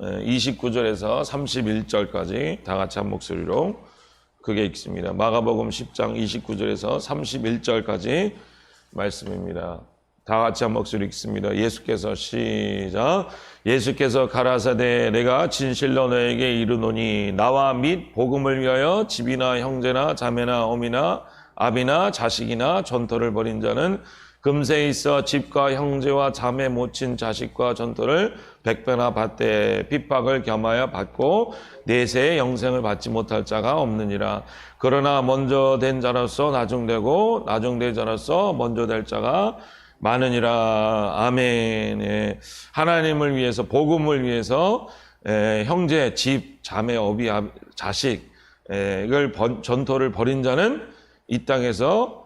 29절에서 31절까지 다 같이 한 목소리로 그게 읽습니다. 마가복음 10장 29절에서 31절까지 말씀입니다. 다 같이 한 목소리 읽습니다. 예수께서 시작. 예수께서 가라사대 내가 진실로 너에게 이르노니 나와 및 복음을 위하여 집이나 형제나 자매나 어미나 아비나 자식이나 전토를 벌인 자는 금세 있어 집과 형제와 자매 모친 자식과 전토를 백배나 받되 핍박을 겸하여 받고 내세의 영생을 받지 못할 자가 없느니라. 그러나 먼저 된 자로서 나중되고 나중된 자로서 먼저 될 자가 많으니라. 아멘. 예. 하나님을 위해서 복음을 위해서 에, 형제, 집, 자매, 어비, 아, 자식 에, 이걸 번, 전토를 벌인 자는 이 땅에서 에,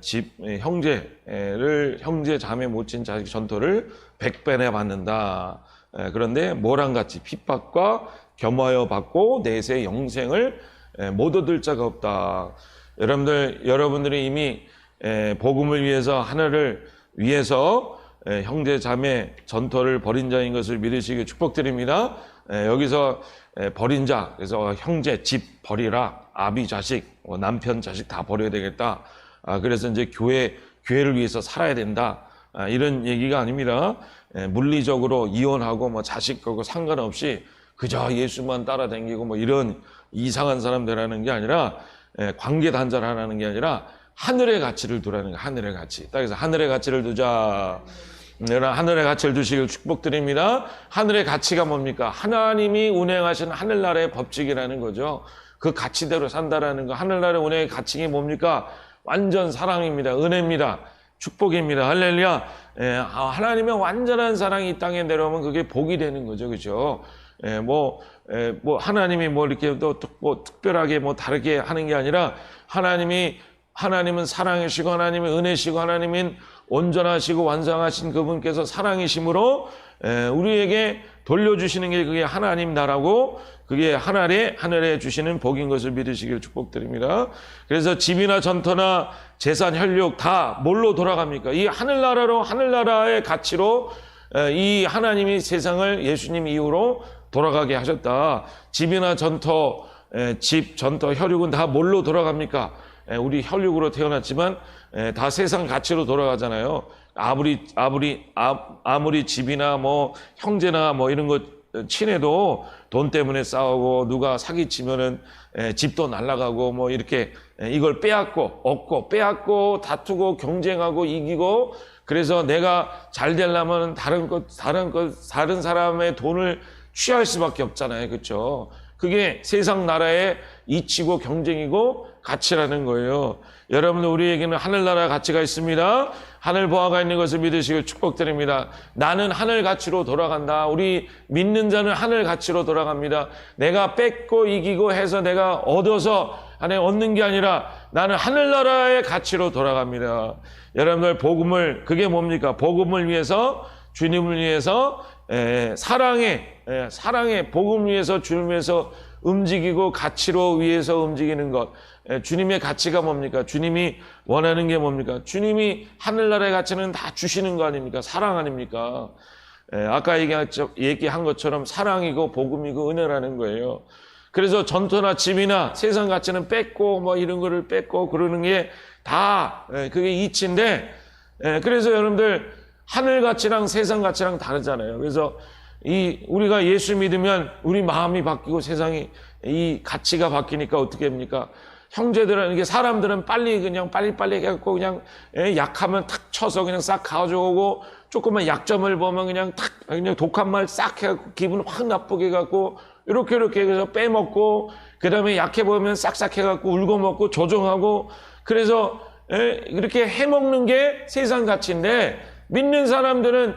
집 에, 형제를 형제 자매 모친 자식 전토를 백배내 받는다. 에, 그런데 모랑 같이 핍박과 겸하여 받고 내세 영생을 에, 못 얻을 자가 없다. 여러분들 여러분들이 이미 에, 복음을 위해서 하늘을 위해서 에, 형제 자매 전토를 벌인 자인 것을 믿으시기 축복드립니다. 에, 여기서 에, 버린 자 그래서 형제 집 버리라 아비 자식 어, 남편 자식 다 버려야 되겠다. 아, 그래서 이제 교회 교회를 위해서 살아야 된다. 아, 이런 얘기가 아닙니다. 에, 물리적으로 이혼하고 뭐 자식하고 상관없이 그저 예수만 따라다니고 뭐 이런 이상한 사람 되라는 게 아니라 에, 관계 단절하라는 게 아니라 하늘의 가치를 두라는 거 하늘의 가치. 딱 그래서 하늘의 가치를 두자. 내가 하늘의 가치를 두시길 축복드립니다. 하늘의 가치가 뭡니까? 하나님이 운행하신 하늘나라의 법칙이라는 거죠. 그 가치대로 산다라는 거. 하늘나라의 운행의 가치가 뭡니까? 완전 사랑입니다. 은혜입니다. 축복입니다. 할렐루야. 예, 아, 하나님의 완전한 사랑이 이 땅에 내려오면 그게 복이 되는 거죠. 그죠? 예, 뭐, 예, 뭐, 하나님이 뭐 이렇게 또, 뭐 특별하게 뭐 다르게 하는 게 아니라 하나님이, 하나님은 사랑이시고 하나님은 은혜시고 하나님은 온전하시고 완성하신 그분께서 사랑이심으로 예, 우리에게 돌려주시는 게 그게 하나님 나라고 그게 하늘에 하늘에 주시는 복인 것을 믿으시길 축복드립니다. 그래서 집이나 전터나 재산, 혈육 다 뭘로 돌아갑니까? 이 하늘나라로 하늘나라의 가치로 에, 이 하나님이 세상을 예수님 이후로 돌아가게 하셨다. 집이나 전터, 에, 집, 전터, 혈육은 다 뭘로 돌아갑니까? 에, 우리 혈육으로 태어났지만 에, 다 세상 가치로 돌아가잖아요. 아무리 아무리 아, 아무리 집이나 뭐 형제나 뭐 이런 것 친해도 돈 때문에 싸우고 누가 사기치면은 에, 집도 날라가고 뭐 이렇게 에, 이걸 빼앗고 얻고 빼앗고 다투고 경쟁하고 이기고 그래서 내가 잘 되려면 다른 것 다른 것 다른 사람의 돈을 취할 수밖에 없잖아요. 그렇죠? 그게 세상 나라의 이치고 경쟁이고 가치라는 거예요. 여러분들 우리에게는 하늘나라 가치가 있습니다. 하늘 보화가 있는 것을 믿으시길 축복드립니다. 나는 하늘 가치로 돌아간다. 우리 믿는 자는 하늘 가치로 돌아갑니다. 내가 뺏고 이기고 해서 내가 얻어서 안에 얻는 게 아니라 나는 하늘나라의 가치로 돌아갑니다. 여러분들 복음을 그게 뭡니까? 복음을 위해서 주님을 위해서 에, 사랑에 에, 사랑에 복음 위해서 주님 위해서 움직이고 가치로 위해서 움직이는 것. 에, 주님의 가치가 뭡니까? 주님이 원하는 게 뭡니까? 주님이 하늘나라의 가치는 다 주시는 거 아닙니까? 사랑 아닙니까? 에, 아까 얘기한, 것처럼 사랑이고 복음이고 은혜라는 거예요. 그래서 전토나 집이나 세상 가치는 뺏고 뭐 이런 거를 뺏고 그러는 게 다 그게 이치인데 그래서 여러분들 하늘 가치랑 세상 가치랑 다르잖아요. 그래서 이 우리가 예수 믿으면 우리 마음이 바뀌고 세상이 이 가치가 바뀌니까 어떻게 합니까? 형제들은 이게 사람들은 빨리 그냥 빨리빨리 해갖고 그냥 약하면 탁 쳐서 그냥 싹 가져오고 조금만 약점을 보면 그냥 탁 그냥 독한 말 싹 해갖고 기분 확 나쁘게 해갖고 이렇게 이렇게 해서 빼먹고 그 다음에 약해 보면 싹싹 해갖고 울고 먹고 조종하고 그래서 이렇게 해먹는 게 세상 가치인데 믿는 사람들은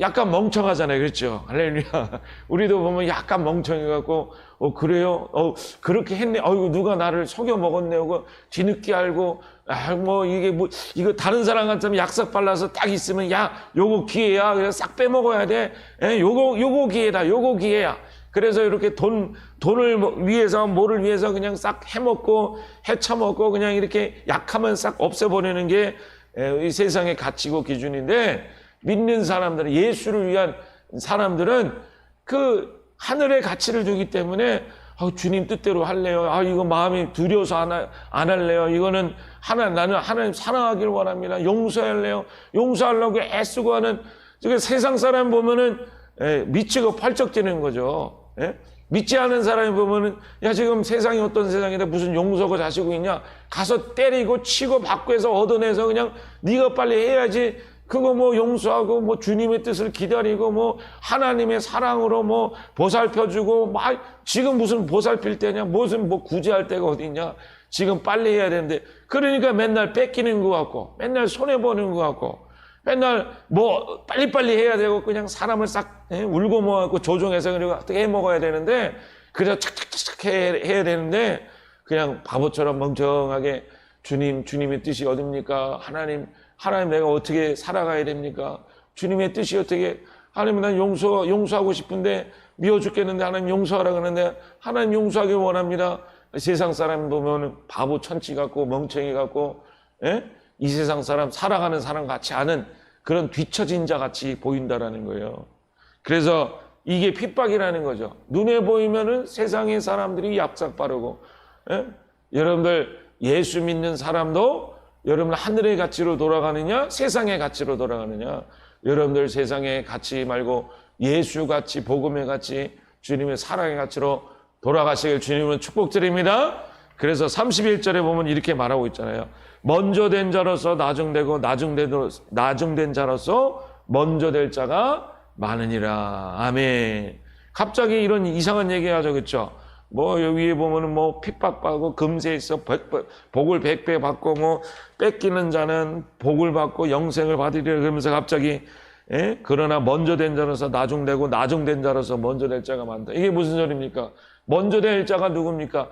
약간 멍청하잖아요. 그렇죠? 할렐루야. 우리도 보면 약간 멍청해갖고, 어, 그래요? 어, 그렇게 했네. 어이구, 누가 나를 속여 먹었네. 하고, 뒤늦게 알고, 아, 뭐, 이게 뭐, 이거 다른 사람 같으면 약삭 발라서 딱 있으면, 야, 요거 기회야. 그래서 싹 빼먹어야 돼. 에, 요거, 요거 기회다. 요거 기회야. 그래서 이렇게 돈, 돈을 위해서, 뭐를 위해서 그냥 싹 해먹고, 해쳐먹고, 그냥 이렇게 약하면 싹 없애버리는 게, 이 세상의 가치고 기준인데, 믿는 사람들은 예수를 위한 사람들은 그 하늘의 가치를 두기 때문에 아, 주님 뜻대로 할래요. 아 이거 마음이 두려워서 안, 하- 안 할래요. 이거는 하나 나는 하나님 사랑하기를 원합니다. 용서할래요. 용서하려고 애쓰고 하는 그 세상 사람 보면은 예, 미치고 팔쩍 뛰는 거죠. 예? 믿지 않은 사람이 보면은 야 지금 세상이 어떤 세상인데 무슨 용서가 자시고 있냐 가서 때리고 치고 받고 해서 얻어내서 그냥 네가 빨리 해야지 그거 뭐 용서하고 뭐 주님의 뜻을 기다리고 뭐 하나님의 사랑으로 뭐 보살펴주고 막 지금 무슨 보살필 때냐 무슨 뭐 구제할 때가 어디 있냐 지금 빨리 해야 되는데. 그러니까 맨날 뺏기는 것 같고 맨날 손해 보는 것 같고 맨날 뭐 빨리빨리 해야 되고 그냥 사람을 싹 예, 울고 모아갖고 조종해서 그리고 어떻게 해 먹어야 되는데 그래서 착착착착 해, 해야 되는데 그냥 바보처럼 멍청하게 주님 주님의 뜻이 어딥니까? 하나님 하나님 내가 어떻게 살아가야 됩니까 주님의 뜻이 어떻게 하나님 난 용서 용서하고 싶은데 미워 죽겠는데 하나님 용서하라 그러는데 하나님 용서하기 원합니다 세상 사람 보면 바보 천치 같고 멍청이 같고 예? 이 세상 사람 살아가는 사람 같지 않은 그런 뒤처진 자 같이 보인다라는 거예요. 그래서 이게 핍박이라는 거죠. 눈에 보이면은 세상의 사람들이 얍삭 바르고, 예? 여러분들 예수 믿는 사람도 여러분 하늘의 가치로 돌아가느냐, 세상의 가치로 돌아가느냐. 여러분들 세상의 가치 말고 예수 가치, 복음의 가치, 주님의 사랑의 가치로 돌아가시길 주님은 축복드립니다. 그래서 31절에 보면 이렇게 말하고 있잖아요. 먼저 된 자로서 나중되고 나중된, 나중된 자로서 먼저 될 자가 많으니라. 아멘. 갑자기 이런 이상한 얘기 하죠. 그렇죠? 뭐 여기에 보면은 뭐 핍박받고 금세 있어 백- 백- 복을 백 배 받고 뭐 뺏기는 자는 복을 받고 영생을 받으리라 그러면서 갑자기 예? 그러나 먼저 된 자로서 나중되고 나중된 자로서 먼저 될 자가 많다. 이게 무슨 소리입니까? 먼저 될 자가 누굽니까?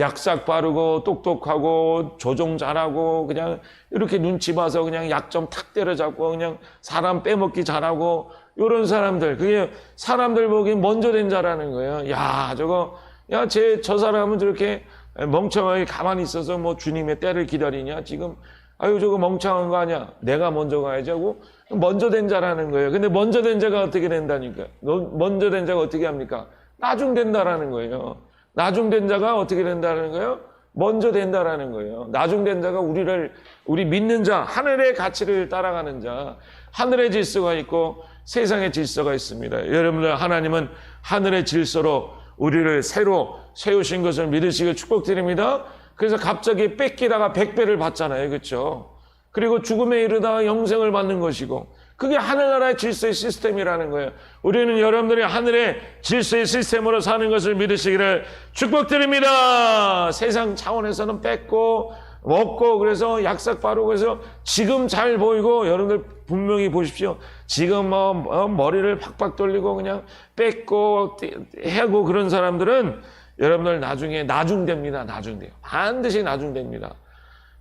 약삭 바르고 똑똑하고 조종 잘하고 그냥 이렇게 눈치 봐서 그냥 약점 탁 때려잡고 그냥 사람 빼먹기 잘하고 이런 사람들 그게 사람들 보기엔 먼저 된 자라는 거예요. 야 저거 야 제 저 사람은 저렇게 멍청하게 가만히 있어서 뭐 주님의 때를 기다리냐 지금 아유 저거 멍청한 거 아니야 내가 먼저 가야지 하고 먼저 된 자라는 거예요. 근데 먼저 된 자가 어떻게 된다니까 먼저 된 자가 어떻게 합니까? 나중 된다라는 거예요. 나중 된 자가 어떻게 된다는 거예요? 먼저 된다라는 거예요. 나중 된 자가 우리를 우리 믿는 자, 하늘의 가치를 따라가는 자, 하늘의 질서가 있고 세상의 질서가 있습니다. 여러분들 하나님은 하늘의 질서로 우리를 새로 세우신 것을 믿으시길 축복드립니다. 그래서 갑자기 뺏기다가 백배를 받잖아요. 그렇죠? 그리고 죽음에 이르다가 영생을 받는 것이고 그게 하늘나라의 질서의 시스템이라는 거예요. 우리는 여러분들이 하늘의 질서의 시스템으로 사는 것을 믿으시기를 축복드립니다. 세상 차원에서는 뺏고 먹고 그래서 약삭 바르고 그래서 지금 잘 보이고 여러분들 분명히 보십시오. 지금 뭐 어, 머리를 팍팍 돌리고 그냥 뺏고 해고 그런 사람들은 여러분들 나중에 나중됩니다. 나중돼요. 반드시 나중됩니다.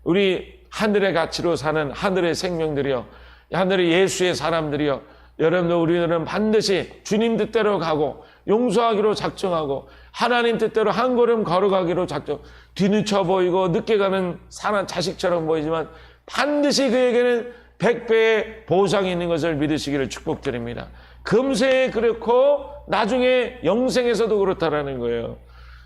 우리 하늘의 가치로 사는 하늘의 생명들이요. 하늘의 예수의 사람들이요. 여러분들 우리들은 반드시 주님 뜻대로 가고 용서하기로 작정하고 하나님 뜻대로 한 걸음 걸어가기로 작정. 뒤늦어 보이고 늦게 가는 사람 자식처럼 보이지만 반드시 그에게는 백배의 보상이 있는 것을 믿으시기를 축복드립니다. 금세에 그렇고 나중에 영생에서도 그렇다라는 거예요.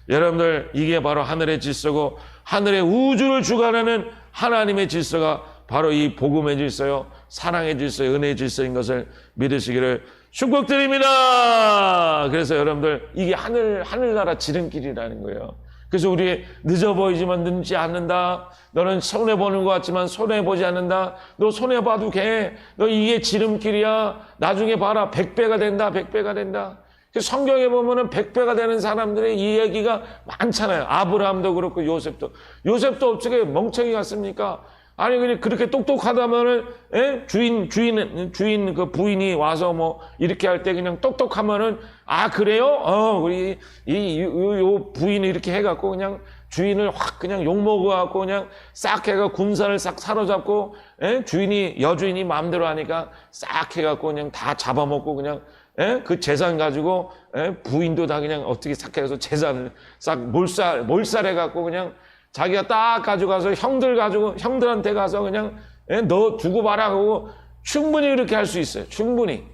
여러분들 이게 바로 하늘의 질서고 하늘의 우주를 주관하는 하나님의 질서가 바로 이 복음의 질서요 사랑의 질서 은혜의 질서인 것을 믿으시기를 축복드립니다 그래서 여러분들 이게 하늘 하늘나라 지름길이라는 거예요 그래서 우리 늦어 보이지만 늦지 않는다. 너는 손해 보는 것 같지만 손해 보지 않는다. 너 손해 봐도 돼 너 이게 지름길이야. 나중에 봐라. 백배가 된다. 백배가 된다. 그 성경에 보면은 백배가 되는 사람들의 이야기가 많잖아요. 아브라함도 그렇고 요셉도. 요셉도 어떻게 멍청이 같습니까? 아니 그냥 그렇게 똑똑하다면은 예? 주인 주인 주인 그 부인이 와서 뭐 이렇게 할 때 그냥 똑똑하면은 아 그래요? 어 우리 이요 부인이 이렇게 해갖고 그냥 주인을 확 그냥 욕 먹어갖고 그냥 싹 해가 군사를 싹 사로잡고 예? 주인이 여주인이 마음대로 하니까 싹 해갖고 그냥 다 잡아먹고 그냥 예? 그 재산 가지고 예? 부인도 다 그냥 어떻게 싹 해서 재산을 싹 몰살 몰살해 갖고 그냥 자기가 딱 가져가서 형들 가지고 형들한테 가서 그냥 예? 너 두고 봐라 하고 충분히 그렇게 할 수 있어요. 충분히.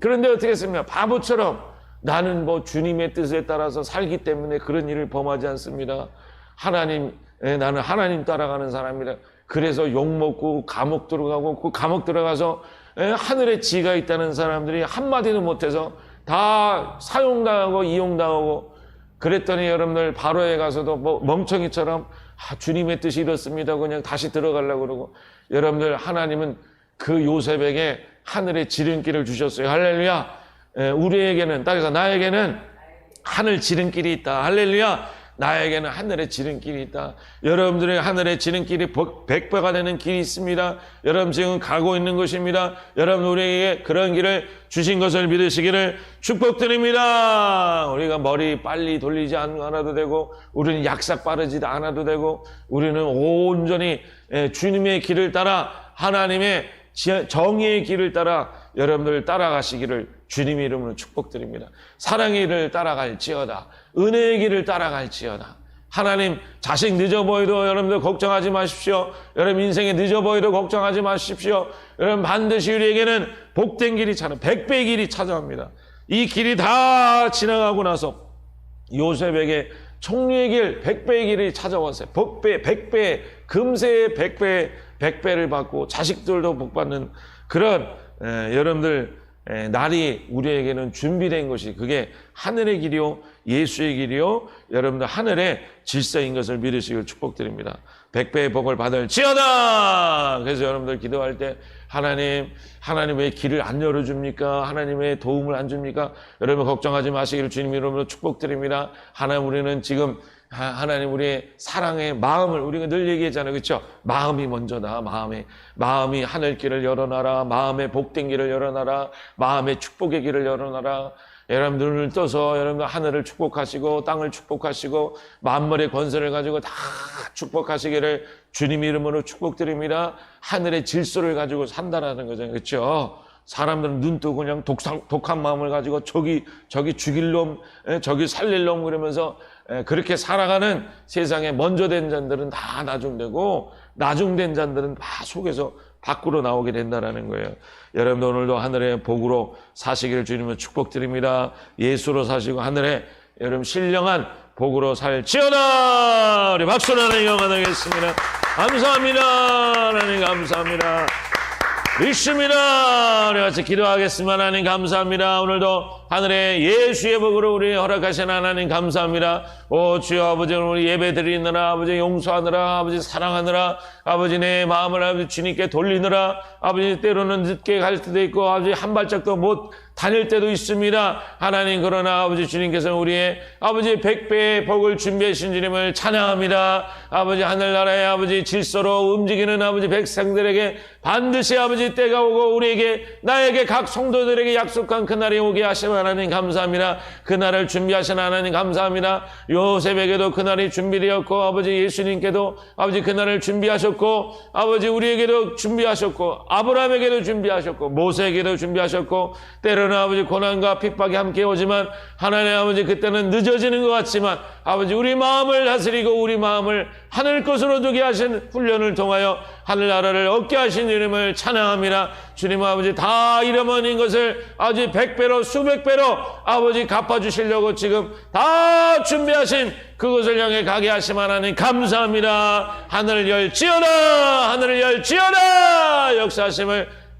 그런데 어떻게 했습니까? 바보처럼 나는 뭐 주님의 뜻에 따라서 살기 때문에 그런 일을 범하지 않습니다. 하나님, 예, 나는 하나님 따라가는 사람이다. 그래서 욕먹고 감옥 들어가고 그 감옥 들어가서 예, 하늘에 지가 있다는 사람들이 한마디도 못해서 다 사용당하고 이용당하고 그랬더니 여러분들 바로에 가서도 뭐 멍청이처럼 아, 주님의 뜻이 이렇습니다. 그냥 다시 들어가려고 그러고 여러분들 하나님은 그 요셉에게 하늘의 지름길을 주셨어요. 할렐루야. 에, 우리에게는 따라서 나에게는 하늘 지름길이 있다. 할렐루야. 나에게는 하늘의 지름길이 있다. 여러분들의 하늘의 지름길이 백배가 되는 길이 있습니다. 여러분 지금 가고 있는 것입니다. 여러분 우리에게 그런 길을 주신 것을 믿으시기를 축복드립니다. 우리가 머리 빨리 돌리지 않아도 되고, 우리는 약삭 빠르지 않아도 되고, 우리는 온전히 예, 주님의 길을 따라 하나님의 지- 정의의 길을 따라 여러분들 따라가시기를 주님 이름으로 축복드립니다. 사랑의 길을 따라갈지어다. 은혜의 길을 따라갈지어다. 하나님 자식 늦어 보여도 여러분들 걱정하지 마십시오. 여러분 인생에 늦어 보여도 걱정하지 마십시오. 여러분 반드시 우리에게는 복된 길이 찾아 백배의 길이 찾아옵니다. 이 길이 다 지나가고 나서 요셉에게 총리의 길, 백배의 길이 찾아왔어요. 백배, 백배, 금세의 백배, 백배를 받고 자식들도 복받는 그런 에, 여러분들 에, 날이 우리에게는 준비된 것이 그게 하늘의 길이요, 예수의 길이요, 여러분들 하늘의 질서인 것을 믿으시길 축복드립니다. 백배의 복을 받을 지어다! 그래서 여러분들 기도할 때 하나님, 하나님 왜 길을 안 열어줍니까? 하나님 왜 도움을 안 줍니까? 여러분 걱정하지 마시기를 주님 이름으로 축복드립니다. 하나님 우리는 지금 하- 하나님 우리의 사랑의 마음을 우리가 늘 얘기했잖아요. 그렇죠? 마음이 먼저다. 마음이 마음이 하늘 길을 열어놔라. 마음의 복된 길을 열어놔라. 마음의 축복의 길을 열어놔라. 여러분들 눈을 떠서 여러분들 하늘을 축복하시고 땅을 축복하시고 만물의 권세를 가지고 다 축복하시기를 주님 이름으로 축복드립니다. 하늘의 질서를 가지고 산다라는 거죠. 그렇죠? 사람들은 눈 뜨고 그냥 독상, 독한 마음을 가지고 저기 저기 죽일 놈, 에, 저기 살릴 놈 그러면서 에, 그렇게 살아가는 세상에 먼저 된 자들은 다 나중되고 나중된 자들은 다 속에서 밖으로 나오게 된다라는 거예요. 여러분들 오늘도 하늘의 복으로 사시기를 주님을 축복드립니다. 예수로 사시고 하늘에 여러분 신령한 복으로 살지어다. 우리 박수로 하나님 영원하겠습니다. 감사합니다. 하나님 감사합니다. 믿습니다. 우리 같이 기도하겠습니다. 하나님 감사합니다. 오늘도 하늘의 예수의 복으로 우리 허락하신 하나님 감사합니다. 오 주여 아버지 우리 예배 드리느라 아버지 용서하느라 아버지 사랑하느라 아버지 내 마음을 아버지 주님께 돌리느라 아버지 때로는 늦게 갈 때도 있고 아버지 한 발짝도 못 다닐 때도 있습니다. 하나님 그러나 아버지 주님께서는 우리의 아버지 백배의 복을 준비하신 주님을 찬양합니다. 아버지 하늘나라의 아버지 질서로 움직이는 아버지 백성들에게 반드시 아버지 때가 오고 우리에게 나에게 각 성도들에게 약속한 그날이 오게 하신 하나님 감사합니다. 그날을 준비하신 하나님 감사합니다. 요셉에게도 그날이 준비되었고 아버지 예수님께도 아버지 그날을 준비하셨고 아버지 우리에게도 준비하셨고 아브라함에게도 준비하셨고 모세에게도 준비하셨고 때 로는 아버지 고난과 핍박이 함께 오지만 하나님 아버지 그때는 늦어지는 것 같지만 아버지 우리 마음을 다스리고 우리 마음을 하늘 것으로 두게 하신 훈련을 통하여 하늘나라를 얻게 하신 이름을 찬양합니다. 주님 아버지 다 잃어버린 것을 아버지 백배로 수백배로 아버지 갚아주시려고 지금 다 준비하신 그것을 향해 가게 하심 하나님 감사합니다. 하늘을 열지어라 하늘을 열지어라 역사하심을